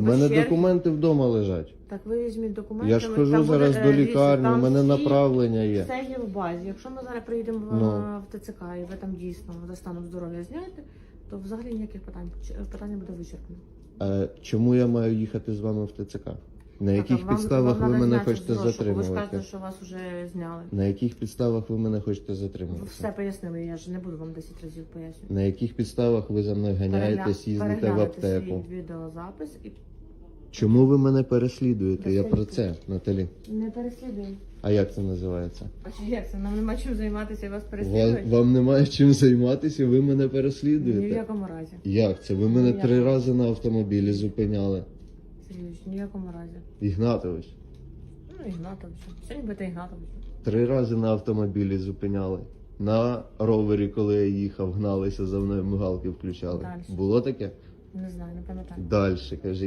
У мене Черги. документи вдома лежать. Так ви візьміть документи. Я ж хожу зараз до е, лікарні, у мене направлення є. Все є в базі. Якщо ми зараз приїдемо в, Ну. в ТЦК і ви там дійсно за станом здоров'я зняєте, то взагалі ніяких питань питання буде вичерпано. А чому я маю їхати з вами в ТЦК? На яких Так, підставах вам ви мене хочете з розшуку. Ви ж кажете, що вас вже зняли. На яких підставах ви мене хочете Все пояснили, я ж не буду вам 10 разів пояснювати. На яких підставах ви за мною ганяєтесь, їздите в аптеку? свій відеозапис і Чому ви мене переслідуєте? Я про це, Наталі. не переслідуємо. А як це називається? А чи як це? Нам нема чим займатися і вас Вам, переслідують? вам немає чим займатися, ви мене Ні в переслідуєте. якому разі. Як це? Ви мене Ніяк. три рази на автомобілі зупиняли. Сергійович, ні в якому разі. Ігнатович. Ну, Ігнатович. Сьогодні буде Ігнатович. Три рази на автомобілі зупиняли. На ровері, коли я їхав, гналися за мною, мигалки включали. Дальше. Було таке? Не знаю, не пам'ятаю. Далі, кажіть.